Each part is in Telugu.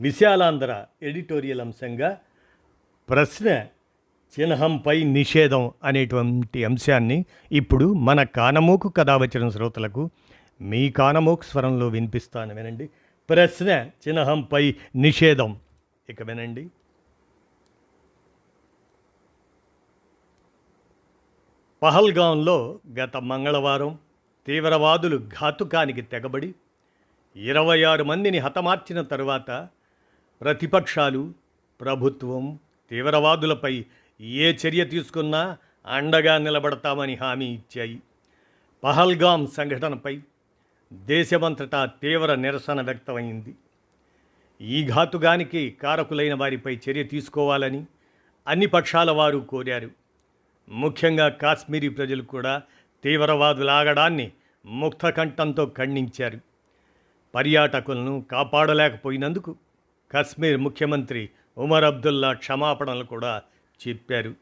విశాలాంధ్ర ఎడిటోరియల్ అంశంగా ప్రశ్న చిహ్నంపై నిషేధం అనేటువంటి అంశాన్ని ఇప్పుడు మన కానమోకు కథావచన శ్రోతలకు మీ కానమోకు స్వరంలో వినిపిస్తాను వినండి. ప్రశ్న చిహ్నంపై నిషేధం. ఇక వినండి. పహల్గాంలో గత మంగళవారం తీవ్రవాదులు ఘాతుకానికి తెగబడి ఇరవై ఆరు మందిని హతమార్చిన తరువాత ప్రతిపక్షాలు ప్రభుత్వం తీవ్రవాదులపై ఏ చర్య తీసుకున్నా అండగా నిలబడతామని హామీ ఇచ్చాయి. పహల్గాం సంఘటనపై దేశమంతటా తీవ్ర నిరసన వ్యక్తమైంది. ఈ ఘాతుగానికి కారకులైన వారిపై చర్య తీసుకోవాలని అన్ని పక్షాల వారు కోరారు. ముఖ్యంగా కాశ్మీరీ ప్రజలు కూడా తీవ్రవాదులాగడాన్ని ముక్తకంఠంతో ఖండించారు. పర్యాటకులను కాపాడలేకపోయినందుకు కశ్మీర్ ముఖ్యమంత్రి ఉమర్ అబ్దుల్లా క్షమాపణలు కూడా చెప్పారు.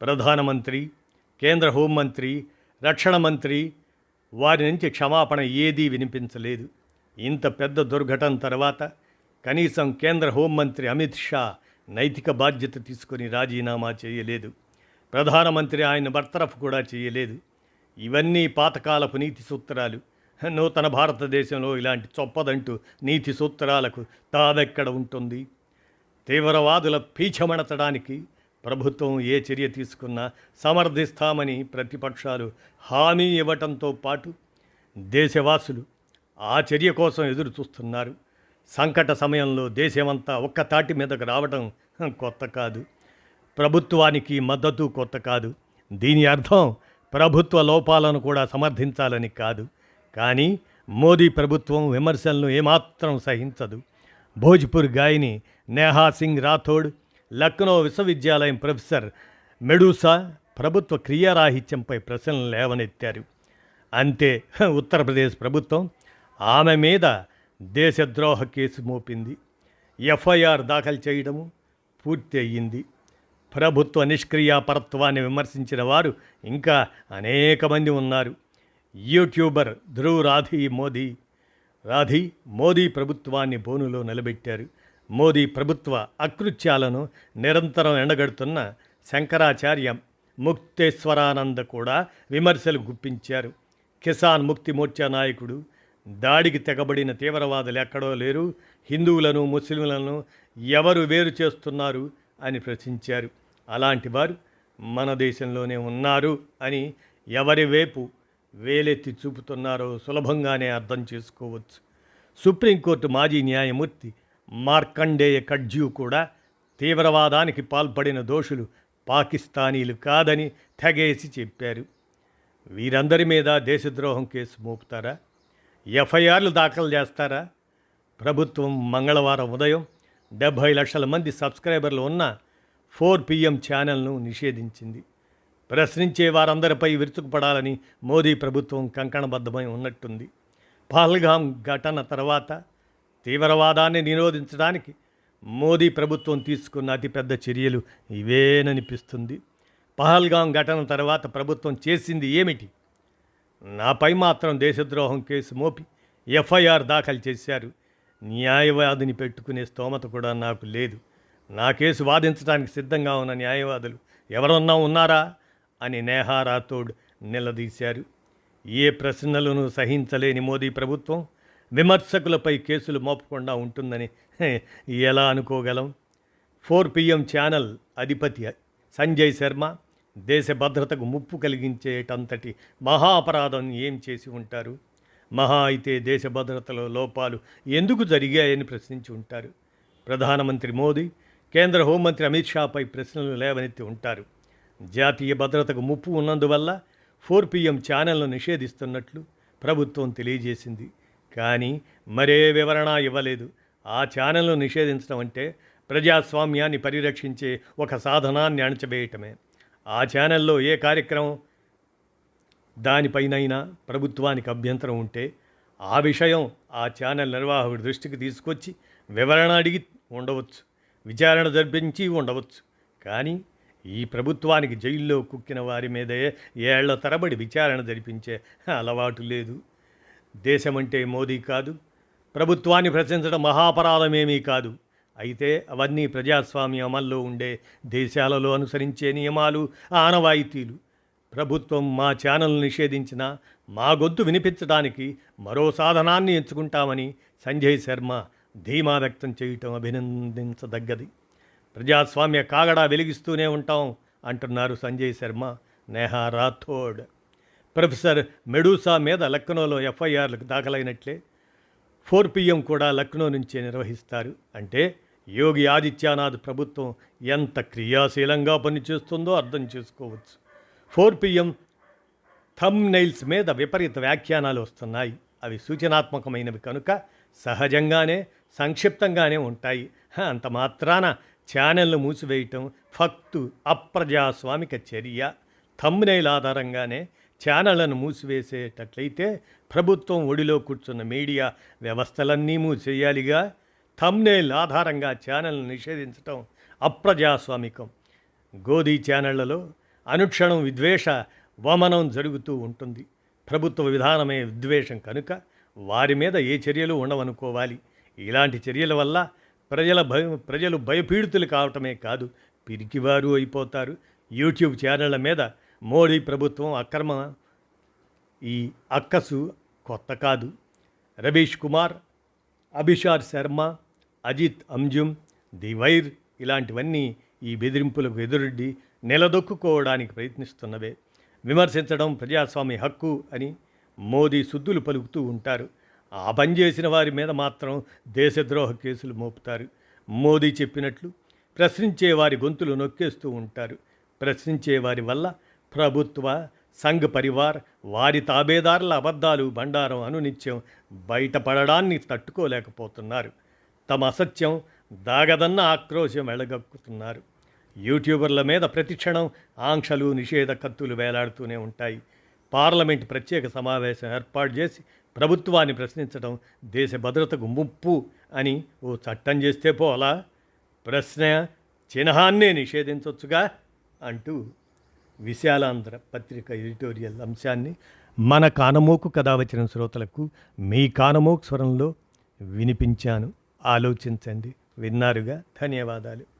ప్రధానమంత్రి కేంద్ర హోంమంత్రి రక్షణ మంత్రి వారి నుంచి క్షమాపణ ఏదీ వినిపించలేదు. ఇంత పెద్ద దుర్ఘటన తర్వాత కనీసం కేంద్ర హోంమంత్రి అమిత్ షా నైతిక బాధ్యత తీసుకొని రాజీనామా చేయలేదు. ప్రధానమంత్రి ఆయన బర్తరఫ్ కూడా చేయలేదు. ఇవన్నీ పాతకాలపు నీతి సూత్రాలు. నూతన భారతదేశంలో ఇలాంటి చొప్పదంటూ నీతి సూత్రాలకు తాదెక్కడ ఉంటుంది? తీవ్రవాదుల పీచమణచడానికి ప్రభుత్వం ఏ చర్య తీసుకున్నా సమర్థిస్తామని ప్రతిపక్షాలు హామీ ఇవ్వటంతో పాటు దేశవాసులు ఆ చర్య కోసం ఎదురు చూస్తున్నారు సంకట సమయంలో దేశమంతా ఒక్క తాటి మీదకు రావడం కొత్త కాదు. ప్రభుత్వానికి మద్దతు కొత్త కాదు. దీని అర్థం ప్రభుత్వ లోపాలను కూడా సమర్థించాలని కాదు. కానీ మోదీ ప్రభుత్వం విమర్శలను ఏమాత్రం సహించదు. భోజ్పూర్ గాయని నేహా సింగ్ రాథోడ్ లక్నో విశ్వవిద్యాలయం ప్రొఫెసర్ మెడూసా ప్రభుత్వ క్రియారాహిత్యంపై ప్రశ్నలు లేవనెత్తారు. అంతే ఉత్తరప్రదేశ్ ప్రభుత్వం ఆమె మీద దేశద్రోహ కేసు మోపింది. ఎఫ్ఐఆర్ దాఖలు చేయడము పూర్తి అయ్యింది ప్రభుత్వ నిష్క్రియాపరత్వాన్ని విమర్శించిన వారు ఇంకా అనేక మంది ఉన్నారు. యూట్యూబర్ ధ్రువ్ రాధి మోదీ. రాధి మోదీ ప్రభుత్వాన్ని బోనులో నిలబెట్టారు. మోదీ ప్రభుత్వ అకృత్యాలను నిరంతరం ఎండగడుతున్న శంకరాచార్య ముక్తేశ్వరానంద కూడా విమర్శలు గుప్పించారు. కిసాన్ ముక్తి మోర్చా నాయకుడు దాడికి తెగబడిన తీవ్రవాదులు ఎక్కడో లేరు. హిందువులను ముస్లింలను ఎవరు వేరు చేస్తున్నారు అని ప్రశ్నించారు. అలాంటి వారు మన దేశంలోనే ఉన్నారు అని ఎవరి వైపు వేలెత్తి చూపుతున్నారో సులభంగానే అర్థం చేసుకోవచ్చు. సుప్రీంకోర్టు మాజీ న్యాయమూర్తి మార్కండేయ కడ్జ్యూ కూడా తీవ్రవాదానికి పాల్పడిన దోషులు పాకిస్తానీలు కాదని తెగేసి చెప్పారు. వీరందరి మీద దేశద్రోహం కేసు మోపుతారా? ఎఫ్ఐఆర్లు దాఖలు చేస్తారా? ప్రభుత్వం మంగళవారం ఉదయం డెబ్భై లక్షల మంది సబ్స్క్రైబర్లు ఉన్న ఫోర్ పిఎం ఛానల్ను నిషేధించింది. ప్రశ్నించే వారందరిపై విరుచుకుపడాలని మోదీ ప్రభుత్వం కంకణబద్ధమై ఉన్నట్టుంది. పహల్గాం ఘటన తర్వాత తీవ్రవాదాన్ని నిరోధించడానికి మోదీ ప్రభుత్వం తీసుకున్న అతిపెద్ద చర్యలు ఇవేననిపిస్తుంది. పహల్గాం ఘటన తర్వాత ప్రభుత్వం చేసింది ఏమిటి? నాపై మాత్రం దేశద్రోహం కేసు మోపి ఎఫ్ఐఆర్ దాఖలు చేశారు. న్యాయవాదిని పెట్టుకునే స్తోమత కూడా నాకు లేదు. నా కేసు వాదించడానికి సిద్ధంగా ఉన్న న్యాయవాదులు ఎవరన్నా ఉన్నారా? అని నేహా రాథోడ్ నిలదీశారు. ఏ ప్రశ్నలను సహించలేని మోదీ ప్రభుత్వం విమర్శకులపై కేసులు మోపకుండా ఉంటుందని ఎలా అనుకోగలం? ఫోర్ పిఎం ఛానల్ అధిపతి సంజయ్ శర్మ దేశ భద్రతకు ముప్పు కలిగించేటంతటి మహా అపరాధం ఏం చేసి ఉంటారు? మహా అయితే దేశ భద్రతలో లోపాలు ఎందుకు జరిగాయని ప్రశ్నించి ఉంటారు. ప్రధానమంత్రి మోదీ కేంద్ర హోంమంత్రి అమిత్ షాపై ప్రశ్నలు లేవనెత్తి ఉంటారు. జాతీయ భద్రతకు ముప్పు ఉన్నందువల్ల ఫోర్ పిఎం ఛానల్ను నిషేధిస్తున్నట్లు ప్రభుత్వం తెలియజేసింది. కానీ మరే వివరణ ఇవ్వలేదు. ఆ ఛానల్ను నిషేధించడం అంటే ప్రజాస్వామ్యాన్ని పరిరక్షించే ఒక సాధనాన్ని అణచివేయటమే. ఆ ఛానల్లో ఏ కార్యక్రమం దానిపైనైనా ప్రభుత్వానికి అభ్యంతరం ఉంటే ఆ విషయం ఆ ఛానల్ నిర్వాహకుడి దృష్టికి తీసుకొచ్చి వివరణ అడిగి ఉండవచ్చు. విచారణ జరిపించి ఉండవచ్చు. కానీ ఈ ప్రభుత్వానికి జైల్లో కుక్కిన వారి మీదే ఏళ్ళ తరబడి విచారణ జరిపించే అలవాటు లేదు. దేశమంటే మోదీ కాదు ప్రభుత్వాన్ని ప్రశ్నించడం మహాపరాధమేమీ కాదు. అయితే అవన్నీ ప్రజాస్వామ్య అమల్లో ఉండే దేశాలలో అనుసరించే నియమాలు ఆనవాయితీలు. ప్రభుత్వం మా ఛానల్ నిషేధించిన మా గొంతు వినిపించడానికి మరో సాధనాన్ని ఎంచుకుంటామని సంజయ్ శర్మ ధీమా వ్యక్తం చేయటం అభినందించదగ్గది. ప్రజాస్వామ్య కాగడా వెలిగిస్తూనే ఉంటాం అంటున్నారు సంజయ్ శర్మ నేహా రాథోడ్. ప్రొఫెసర్ మెడూసా మీద లక్నోలో ఎఫ్ఐఆర్లకు దాఖలైనట్లే ఫోర్ పిఎం కూడా లక్నో నుంచే నిర్వహిస్తారు. అంటే యోగి ఆదిత్యనాథ్ ప్రభుత్వం ఎంత క్రియాశీలంగా పనిచేస్తుందో అర్థం చేసుకోవచ్చు. ఫోర్ పిఎం థమ్ నైల్స్ మీద విపరీత వ్యాఖ్యానాలు వస్తున్నాయి. అవి సూచనాత్మకమైనవి కనుక సహజంగానే సంక్షిప్తంగానే ఉంటాయి. అంత మాత్రాన ఛానల్ను మూసివేయటం ఫక్తు అప్రజాస్వామిక చర్య. థంబ్నైల్ ఆధారంగానే ఛానళ్ళను మూసివేసేటట్లయితే ప్రభుత్వం ఒడిలో కూర్చున్న మీడియా వ్యవస్థలన్నీ మూసేయాలిగా. థంబ్నైల్ ఆధారంగా ఛానల్ను నిషేధించటం అప్రజాస్వామికం. గోధీ ఛానళ్ళలో అనుక్షణం విద్వేష వమనం జరుగుతూ ఉంటుంది. ప్రభుత్వ విధానమే విద్వేషం కనుక వారి మీద ఏ చర్యలు ఉండవనుకోవాలి. ఇలాంటి చర్యల వల్ల ప్రజల భయం ప్రజలు భయపీడితులు కావటమే కాదు పిరికివారు అయిపోతారు. యూట్యూబ్ ఛానళ్ళ మీద మోడీ ప్రభుత్వం అక్రమ ఈ అక్కసు కొత్త కాదు. రవీష్ కుమార్ అభిషార్ శర్మ అజిత్ అంజుమ్ ది వైర్ ఇలాంటివన్నీ ఈ బెదిరింపులకు ఎదురొడ్డి నిలదొక్కుకోవడానికి ప్రయత్నిస్తున్నవే. విమర్శించడం ప్రజాస్వామ్య హక్కు అని మోదీ సుద్దులు పలుకుతూ ఉంటారు. ఆ పని చేసిన వారి మీద మాత్రం దేశద్రోహ కేసులు మోపుతారు. మోదీ చెప్పినట్లు ప్రశ్నించే వారి గొంతులు నొక్కేస్తూ ఉంటారు. ప్రశ్నించే వారి వల్ల ప్రభుత్వ సంఘ్ పరివార్ వారి తాబేదారుల అబద్ధాలు బండారం అనునిత్యం బయటపడడాన్ని తట్టుకోలేకపోతున్నారు. తమ అసత్యం దాగదన్న ఆక్రోశం వెళ్ళగక్కుతున్నారు యూట్యూబర్ల మీద ప్రతిక్షణం ఆంక్షలు నిషేధ కత్తులు వేలాడుతూనే ఉంటాయి. పార్లమెంట్ ప్రత్యేక సమావేశం ఏర్పాటు చేసి ప్రభుత్వాన్ని ప్రశ్నించడం దేశ భద్రతకు ముప్పు అని ఓ చట్టం చేస్తే పోలా. ప్రశ్న చిహ్నాన్నే నిషేధించవచ్చుగా అంటూ విశాలాంధ్ర పత్రిక ఎడిటోరియల్ అంశాన్ని మన కానమోకు కథ వచ్చిన శ్రోతలకు మీ కానమోకు స్వరంలో వినిపించాను. ఆలోచించండి. విన్నారుగా? ధన్యవాదాలు.